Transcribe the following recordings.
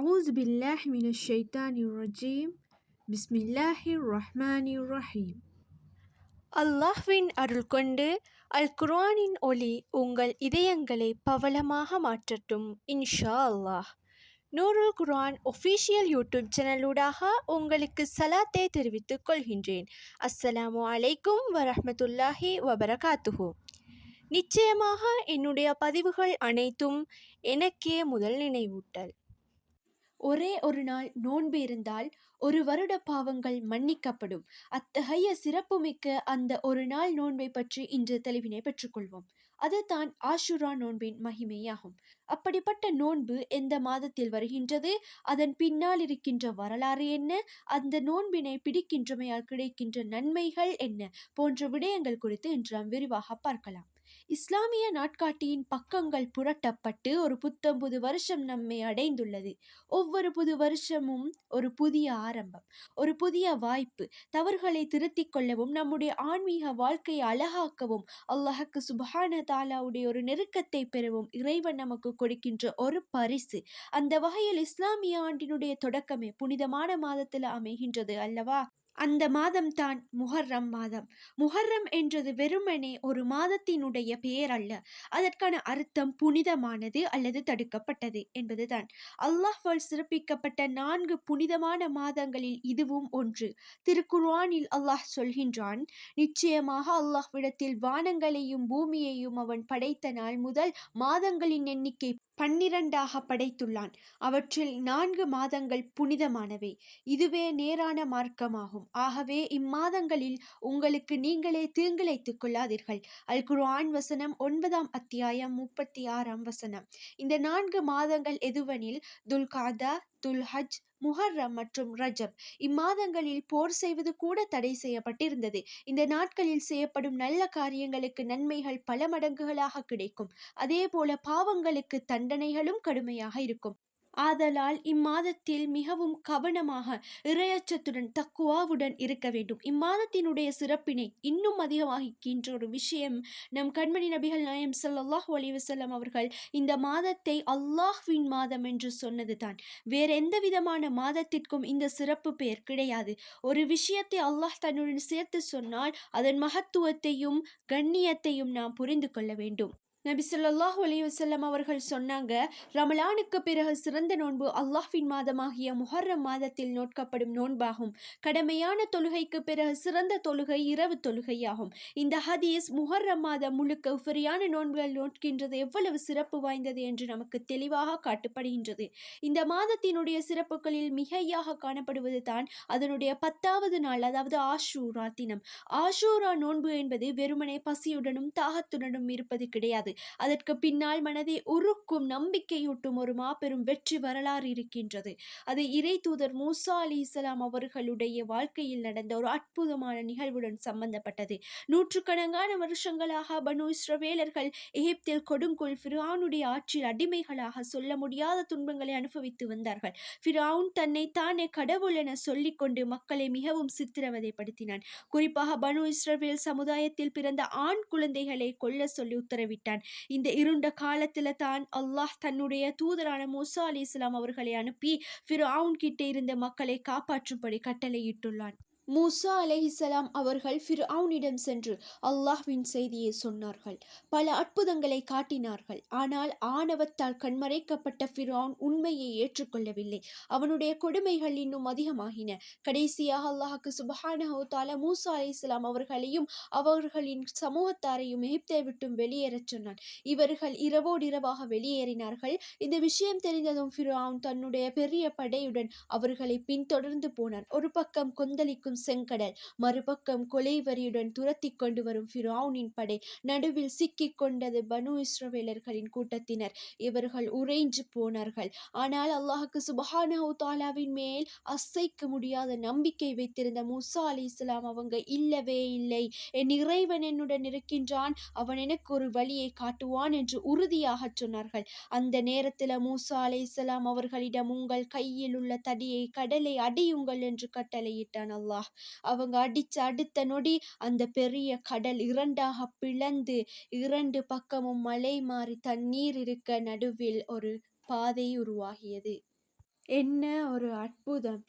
أعوذ بالله من الشيطان الرجيم بسم الله الرحمن الرحيم அல்லாஹ்வின் அருள் கொண்டு அல் குர்ஆனின் ஒளி உங்கள் இதயங்களை பவளமாக மாற்றட்டும் இன்ஷா அல்லாஹ் நூருல் குர்ஆன் ஒஃபிஷியல் யூடியூப் சேனலூடாக உங்களுக்கு சலாத்தை தெரிவித்துக் கொள்கின்றேன் அஸ்ஸலாமு அலைக்கும் வரஹ்மத்துல்லாஹி வபரகாத்துஹு நிச்சயமாக என்னுடைய பதிவுகள் அனைத்தும் எனக்கே முதல் நினைவூட்டல் ஒரே ஒரு நாள் நோன்பு இருந்தால் ஒரு வருட பாவங்கள் மன்னிக்கப்படும். அத்தகைய சிறப்புமிக்க அந்த ஒரு நாள் நோன்பை பற்றி இன்று தெளிவினை பெற்றுக்கொள்வோம். அதுதான் ஆஷுரா நோன்பின் மகிமையாகும். அப்படிப்பட்ட நோன்பு எந்த மாதத்தில் வருகின்றது? அதன் பின்னால் இருக்கின்ற வரலாறு என்ன? அந்த நோன்பினை பிடிக்கின்றமையால் கிடைக்கின்ற நன்மைகள் என்ன? போன்ற விடயங்கள் குறித்து இன்று நாம் விரிவாக பார்க்கலாம். இஸ்லாமிய நாட்காட்டியின் பக்கங்கள் புரட்டப்பட்டு ஒரு புத்தம் புது வருஷம் நம்மை அடைந்துள்ளது. ஒவ்வொரு புது வருஷமும் ஒரு புதிய ஆரம்பம் ஒரு புதிய வாய்ப்பு. தவறுகளை திருத்திக் கொள்ளவும் நம்முடைய ஆன்மீக வாழ்க்கையை அழகாக்கவும் அல்லாஹுக்கு சுபஹான தாலாவுடைய ஒரு நெருக்கத்தை பெறவும் இறைவன் நமக்கு கொடுக்கின்ற ஒரு பரிசு. அந்த வகையில் இஸ்லாமிய ஆண்டினுடைய தொடக்கமே புனிதமான மாதத்தில் அமைகின்றது அல்லவா? அந்த மாதம் தான் முஹர்ரம் மாதம். முஹர்ரம் என்றது வெறுமனே ஒரு மாதத்தினுடைய பெயர் அல்ல. அதற்கான அர்த்தம் புனிதமானது அல்லது தடுக்கப்பட்டது என்பதுதான் அல்லாஹால் சிறப்பிக்கப்பட்ட நான்கு புனிதமான மாதங்களில் இதுவும் ஒன்று. திருக்குர்வானில் அல்லாஹ் சொல்கின்றான் நிச்சயமாக அல்லாஹ்விடத்தில் வானங்களையும் பூமியையும் அவன் படைத்த நாள் முதல் மாதங்களின் எண்ணிக்கை பன்னிரண்டாக படைத்துள்ளான். அவற்றில் நான்கு மாதங்கள் புனிதமானவை. இதுவே நேரான மார்க்கமாகும். ஆகவே இம்மாதங்களில் உங்களுக்கு நீங்களே தீங்கிழைத்துக் கொள்ளாதீர்கள். அல் குர்ஆன் வசனம் ஒன்பதாம் அத்தியாயம் முப்பத்தி ஆறாம் வசனம். இந்த நான்கு மாதங்கள் எதுவெனில்? துல்காதா துல்ஹஜ் முஹர்ரம் மற்றும் ரஜப் இம்மாதங்களில் போர் செய்வது கூட தடை செய்யப்பட்டிருந்தது. இந்த நாட்களில் செய்யப்படும் நல்ல காரியங்களுக்கு நன்மைகள் பல மடங்குகளாக கிடைக்கும். அதே போல பாவங்களுக்கு தண்டனைகளும் கடுமையாக இருக்கும். ஆதலால் இம்மாதத்தில் மிகவும் கவனமாக இரையச்சத்துடன் தக்குவாவுடன் இருக்க வேண்டும். இம்மாதத்தினுடைய சிறப்பினை இன்னும் அதிகமாகின்ற ஒரு விஷயம் நம் கண்மணி நபிகள் நாயம் ஸல்லல்லாஹு அலிவசல்லம் அவர்கள் இந்த மாதத்தை அல்லாஹ்வின் மாதம் என்று சொன்னது தான் வேற எந்த விதமான மாதத்திற்கும் இந்த சிறப்பு பெயர் கிடையாது. ஒரு விஷயத்தை அல்லாஹ் தன்னுடன் சேர்த்து சொன்னால் அதன் மகத்துவத்தையும் கண்ணியத்தையும் நாம் புரிந்து கொள்ள வேண்டும். நபி ஸல்லல்லாஹு அலி வசல்லம் அவர்கள் சொன்னாங்க ரமலானுக்கு பிறகு சிறந்த நோன்பு அல்லாஹ்வின் மாதமாகிய முஹர்ரம் மாதத்தில் நோட்கப்படும் நோன்பாகும். கடமையான தொழுகைக்கு பிறகு சிறந்த தொழுகை இரவு தொழுகையாகும். இந்த ஹதீஸ் முஹர்ரம் மாதம் முழுக்க உஃபரியான நோன்புகள் நோட்கின்றது எவ்வளவு சிறப்பு வாய்ந்தது என்று நமக்கு தெளிவாக காட்டப்படுகின்றது. இந்த மாதத்தினுடைய சிறப்புகளில் மிகையாக காணப்படுவது தான் அதனுடைய பத்தாவது நாள் அதாவது ஆஷூரா தினம். ஆஷூரா நோன்பு என்பது வெறுமனே பசியுடனும் தாகத்துடனும் இருப்பது கிடையாது. அதற்கு பின்னால் மனதை உருக்கும் நம்பிக்கையூட்டும் ஒரு மாபெரும் வெற்றி வரலாறு இருக்கின்றது. அது இறை தூதர் மூசா அலி இஸ்லாம் அவர்களுடைய வாழ்க்கையில் நடந்த ஒரு அற்புதமான நிகழ்வுடன் சம்பந்தப்பட்டது. நூற்றுக்கணக்கான வருஷங்களாக பனு இஸ்ரவேலர்கள் எகிப்தில் கொடுங்கோல் ஃபிரானுடைய ஆட்சியில் அடிமைகளாக சொல்ல முடியாத துன்பங்களை அனுபவித்து வந்தார்கள். ஃபிரௌன் தன்னை தானே கடவுள் என சொல்லிக்கொண்டு மக்களை மிகவும் சித்திரவதைப்படுத்தினான். குறிப்பாக பனு இஸ்ரவேல் சமுதாயத்தில் பிறந்த ஆண் குழந்தைகளை கொல்ல சொல்லி உத்தரவிட்டான். இந்த இருண்ட காலத்தில் தான் அல்லாஹ் தன்னுடைய தூதரான மூசா அலி இஸ்லாம் அவர்களை அனுப்பி ஃபிரு கிட்டே இருந்த மக்களை காப்பாற்றும்படி கட்டளையிட்டுள்ளான். மூசா அலைஹிசலாம் அவர்கள் ஃபிர்அவுனிடம் சென்று அல்லாஹ்வின் செய்தியை சொன்னார்கள். பல அற்புதங்களை காட்டினார்கள். ஆனால் ஆணவத்தால் கண்மறைக்கப்பட்ட ஃபிர்அவுன் உண்மையை ஏற்றுக்கொள்ளவில்லை. அவனுடைய கொடுமைகள் இன்னும் அதிகமாகின. கடைசியாக அல்லாஹுக்கு சுபஹானஹு தாலா மூசா அலைஹிஸ்ஸலாம் அவர்களையும் அவர்களின் சமூகத்தாரையும் எகிப்தை விட்டும் வெளியேறச் சொன்னான். இவர்கள் இரவோடு இரவாக வெளியேறினார்கள். இந்த விஷயம் தெரிந்ததும் ஃபிர்அவுன் தன்னுடைய பெரிய படையுடன் அவர்களை பின்தொடர்ந்து போனான். ஒரு பக்கம் கொந்தளிக்கும் செங்கடல். மறுபக்கம் கொலைவரியுடன் துரத்தி கொண்டு வரும் ஃபிரௌனின் படை நடுவில் சிக்கிக் கொண்டது பனு இஸ்ரவேலர்களின் கூட்டத்தினர். இவர்கள் உறைஞ்சு போனார்கள். ஆனால் அல்லாஹுக்கு சுபஹானஹு தாலாவின் மேல் அசைக்க முடியாத நம்பிக்கை வைத்திருந்த மூசா அலி இஸ்லாம் அவங்க இல்லவே இல்லை. என் இறைவன் என்னுடன் இருக்கின்றான். அவன் எனக்கு ஒரு வழியை காட்டுவான் என்று உறுதியாக சொன்னார்கள். அந்த நேரத்தில் மூசா அலை இஸ்லாம் அவர்களிடம் உங்கள் கையில் உள்ள தடியை கடலை அடியுங்கள் என்று கட்டளையிட்டான் அல்லாஹ். அவங்க அடிச்ச அடுத்த நொடி அந்த பெரிய கடல் இரண்டாக பிளந்து இரண்டு பக்கமும் மலை மாறி தண்ணீர் இருக்க நடுவில் ஒரு பாதை உருவாகியது. என்ன ஒரு அற்புதம்.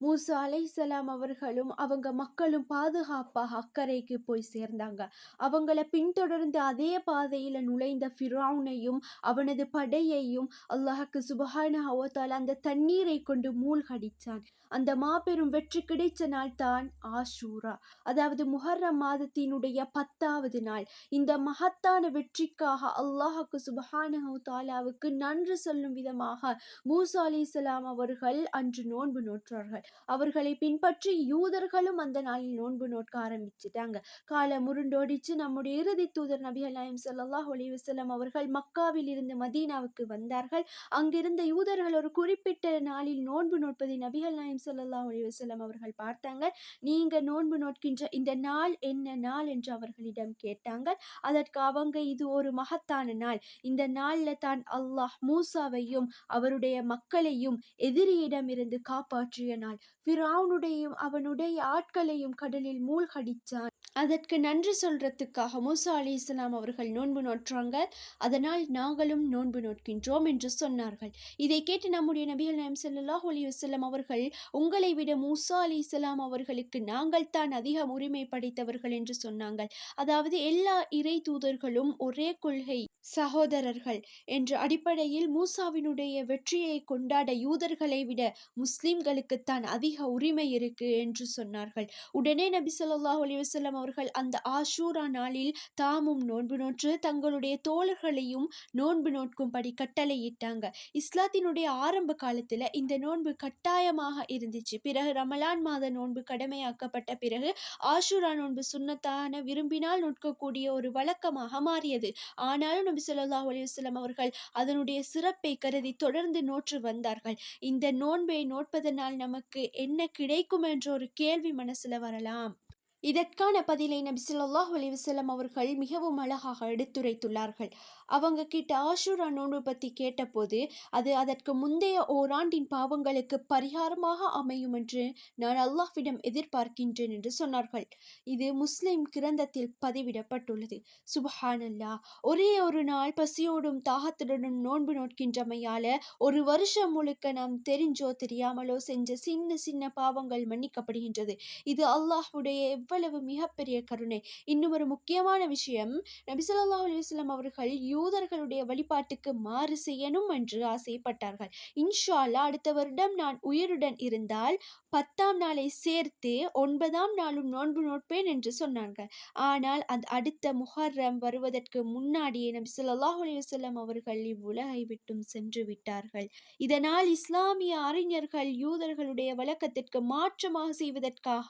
மூசா அலைசலாம் அவர்களும் அவங்க மக்களும் பாதுகாப்பாக அக்கறைக்கு போய் சேர்ந்தாங்க. அவங்கள பின்தொடர்ந்து அதே பாதையில் நுழைந்த ஃபிரௌனையும் அவனது படையையும் அல்லாஹுக்கு சுபஹான ஹவத்தால் அந்த தண்ணீரை கொண்டு மூழ்கடித்தான் அந்த மாபெரும் வெற்றி கிடைத்த நாள் தான் ஆஷூரா. அதாவது முஹர்ரம் மாதத்தினுடைய பத்தாவது நாள். இந்த மகத்தான வெற்றிக்காக அல்லாஹுக்கு சுபஹான தாலாவுக்கு நன்றி சொல்லும் விதமாக மூசா அலிசலாம் அவர்கள் அன்று நோன்பு நோற்றார்கள். அவர்களை பின்பற்றி யூதர்களும் அந்த நாளில் நோன்பு நோட்க ஆரம்பிச்சிட்டாங்க. கால முருண்டோடிச்சு நம்முடைய இறுதி தூதர் நபி அல்லாயம் சல்லாஹ் ஒலிவசலம் அவர்கள் மக்காவில் இருந்து மதீனாவுக்கு வந்தார்கள். அங்கிருந்த யூதர்கள் ஒரு குறிப்பிட்ட நாளில் நோன்பு நோட்பதை நபி அல்லாயம் சல்லாஹ் ஒலிவசலம் அவர்கள் பார்த்தாங்க. நீங்க நோன்பு நோட்கின்ற இந்த நாள் என்ன நாள் என்று அவர்களிடம் கேட்டாங்க. அதற்கு அவங்க இது ஒரு மகத்தான நாள். இந்த நாள்ல தான் அல்லாஹ் மூசாவையும் அவருடைய மக்களையும் எதிரியிடமிருந்து காப்பாற்றிய நாள். ஃபிரௌனுடையும் அவனுடைய ஆட்களையும் கடலில் மூழ்கடித்தான். அதற்கு நன்றி சொல்றதுக்காக மூசா அலி இஸ்லாம் அவர்கள் நோன்பு நோற்றாங்க அதனால் நாங்களும் நோன்பு நோட்கின்றோம் என்று சொன்னார்கள். இதை கேட்டு நம்முடைய நபிகள் நாயம் சல்லாஹ் அலி வசல்லம் அவர்கள் உங்களை விட மூசா அலி இஸ்லாம் அவர்களுக்கு நாங்கள் தான் அதிகம் உரிமை படைத்தவர்கள் என்று சொன்னாங்க அதாவது எல்லா இறை தூதர்களும் ஒரே கொள்கை சகோதரர்கள் என்ற அடிப்படையில் மூசாவினுடைய வெற்றியை கொண்டாட யூதர்களை விட முஸ்லிம்களுக்குத்தான் அதிக உரிமை இருக்கு என்று சொன்னார்கள். உடனே நபி சொல்லாஹ் அலிவசல்லம் அவர்கள் அந்த ஆஷூரா நாளில் தாமும் நோன்பு நோற்று தங்களுடைய தோழர்களையும் நோன்பு நோட்கும்படி கட்டளையிட்டாங்க. இஸ்லாத்தினுடைய ஆரம்ப காலத்துல இந்த நோன்பு கட்டாயமாக இருந்துச்சு. பிறகு ரமலான் மாத நோன்பு கடமையாக்கப்பட்ட பிறகு ஆஷூரா நோன்பு சுண்ணத்தான விரும்பினால் நோட்கக்கூடிய ஒரு வழக்கமாக மாறியது. ஆனாலும் நபி சொல்லாஹ் அலிவசல்லம் அவர்கள் அதனுடைய சிறப்பை கருதி தொடர்ந்து நோற்று வந்தார்கள். இந்த நோன்பை நோட்பதனால் நமக்கு என்ன கிடைக்கும் என்ற ஒரு கேள்வி மனசுல வரலாம். இதற்கான பதிலை நபி சொல்லாஹ் அலிவசல்லம் அவர்கள் மிகவும் அழகாக எடுத்துரைத்துள்ளார்கள். அவங்க கிட்ட ஆஷுரா நோன்பு பற்றி கேட்டபோது அது அதற்கு முந்தைய ஓராண்டின் பாவங்களுக்கு பரிகாரமாக அமையும் என்று நான் அல்லாஹ்விடம் எதிர்பார்க்கின்றேன் என்று சொன்னார்கள். இது முஸ்லிம் கிரந்தத்தில் பதிவிடப்பட்டுள்ளது. சுபஹானல்லா ஒரே ஒரு நாள் பசியோடும் தாகத்துடனும் நோன்பு நோட்கின்றமையால ஒரு வருஷம் முழுக்க நாம் தெரிஞ்சோ தெரியாமலோ செஞ்ச சின்ன சின்ன பாவங்கள் மன்னிக்கப்படுகின்றது. இது அல்லாஹ்வுடைய எவ்வளவு மிகப்பெரிய கருணை. இன்னும் ஒரு முக்கியமான விஷயம் நபிசல்லா அலுவலம் அவர்கள் யூதர்களுடைய வழிபாட்டுக்கு மாறு செய்யணும் என்று ஆசைப்பட்டார்கள். இன்ஷால்லா அடுத்த வருடம் நான் உயிருடன் இருந்தால் பத்தாம் நாளை சேர்த்து ஒன்பதாம் நாளும் நோன்பு நோட்பேன் என்று சொன்னார்கள். ஆனால் அந்த அடுத்த முஹர்ரம் வருவதற்கு முன்னாடியே நபி சொல்லாஹ் அலையுசல்லம் அவர்கள் இவ்வுலகை விட்டும் சென்று விட்டார்கள். இதனால் இஸ்லாமிய அறிஞர்கள் யூதர்களுடைய வழக்கத்திற்கு மாற்றமாக செய்வதற்காக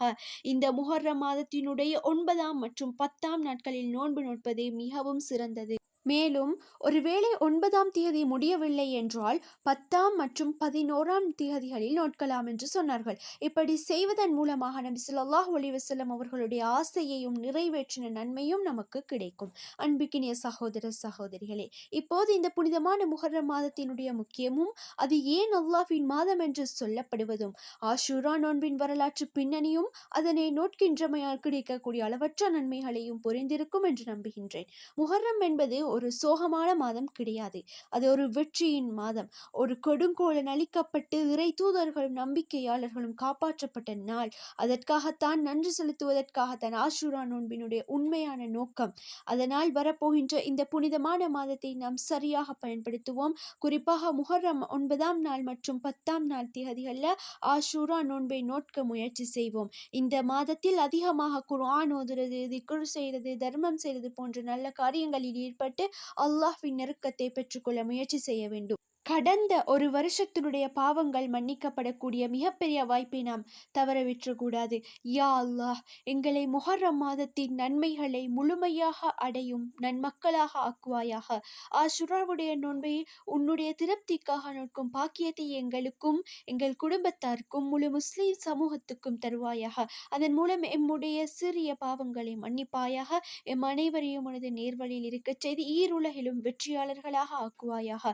இந்த முஹர்ரம் மாதத்தினுடைய ஒன்பதாம் மற்றும் பத்தாம் நாட்களில் நோன்பு நோட்பதே மிகவும் சிறந்தது. மேலும் ஒருவேளை ஒன்பதாம் தேதி முடியவில்லை என்றால் பத்தாம் மற்றும் பதினோராம் தேதிகளில் நோட்கலாம் என்று சொன்னார்கள். இப்படி செய்வதன் மூலமாக நபி சொல்லாஹ் ஒலிவசல்லம் அவர்களுடைய ஆசையையும் நிறைவேற்றின நன்மையும் நமக்கு கிடைக்கும். அன்பிக்கினிய சகோதர சகோதரிகளே இப்போது இந்த புனிதமான முகர மாதத்தினுடைய முக்கியமும் அது ஏன் அல்லாஹின் மாதம் என்று சொல்லப்படுவதும் ஆஷூரா நோன்பின் வரலாற்று பின்னணியும் அதனை நோட்கின்றமையால் கிடைக்கக்கூடிய அளவற்ற நன்மைகளையும் புரிந்திருக்கும் என்று நம்புகின்றேன். முகர்ரம் என்பது ஒரு சோகமான மாதம் கிடையாது. அது ஒரு வெற்றியின் மாதம். ஒரு கொடுங்கோலன் அளிக்கப்பட்டு இறை தூதர்களும் நம்பிக்கையாளர்களும் காப்பாற்றப்பட்ட நாள். அதற்காகத்தான் நன்றி செலுத்துவதற்காகத்தான் ஆஷூரா நோன்பினுடைய உண்மையான நோக்கம். அதனால் வரப்போகின்ற இந்த புனிதமான மாதத்தை நாம் சரியாக பயன்படுத்துவோம். குறிப்பாக முஹர்ரம் ஒன்பதாம் நாள் மற்றும் பத்தாம் நாள் திகதிகளில் ஆஷூரா நோன்பை நோட்க முயற்சி செய்வோம். இந்த மாதத்தில் அதிகமாக குர்ஆன் ஓதுறது திக்குர் செய்கிறது தர்மம் செய்கிறது போன்ற நல்ல காரியங்களில் ஈடுபட்டு அல்லாஹ்வின் நெருக்கத்தை பெற்றுக்கொள்ள முயற்சி செய்ய வேண்டும். கடந்த ஒரு வருஷத்தினுடைய பாவங்கள் மன்னிக்கப்படக்கூடிய மிகப்பெரிய வாய்ப்பை நாம் தவற விற்றக்கூடாது யா அல்லாஹ் எங்களை முஹர்ரம் மாதத்தின் நன்மைகளை முழுமையாக அடையும் நன்மக்களாக ஆக்குவாயாக. ஆசுராவுடைய நோன்பை உன்னுடைய திருப்திக்காக நோக்கும் பாக்கியத்தை எங்களுக்கும் எங்கள் குடும்பத்தாருக்கும் முழு முஸ்லீம் சமூகத்துக்கும் தருவாயாக. அதன் மூலம் எம்முடைய சிறிய பாவங்களை மன்னிப்பாயாக. எம் அனைவரையும் உனது நேர்வழியில் இருக்கச் செய்து ஈருலகிலும் வெற்றியாளர்களாக ஆக்குவாயாக.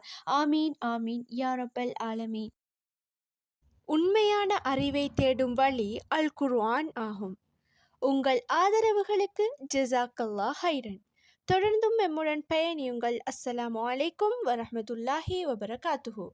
ஆமீன். ஆமீன். யா ஆலமி உண்மையான அறிவை தேடும் வழி அல் குர்ஆன் ஆகும். உங்கள் ஆதரவுகளுக்கு ஜிசாக்கல்லா ஹைரன் தொடர்ந்தும் எம்முடன் பயணியுங்கள். அஸ்ஸலாமு அலைக்கும் வரமத்துல்லாஹி வபரகாத்துஹூ.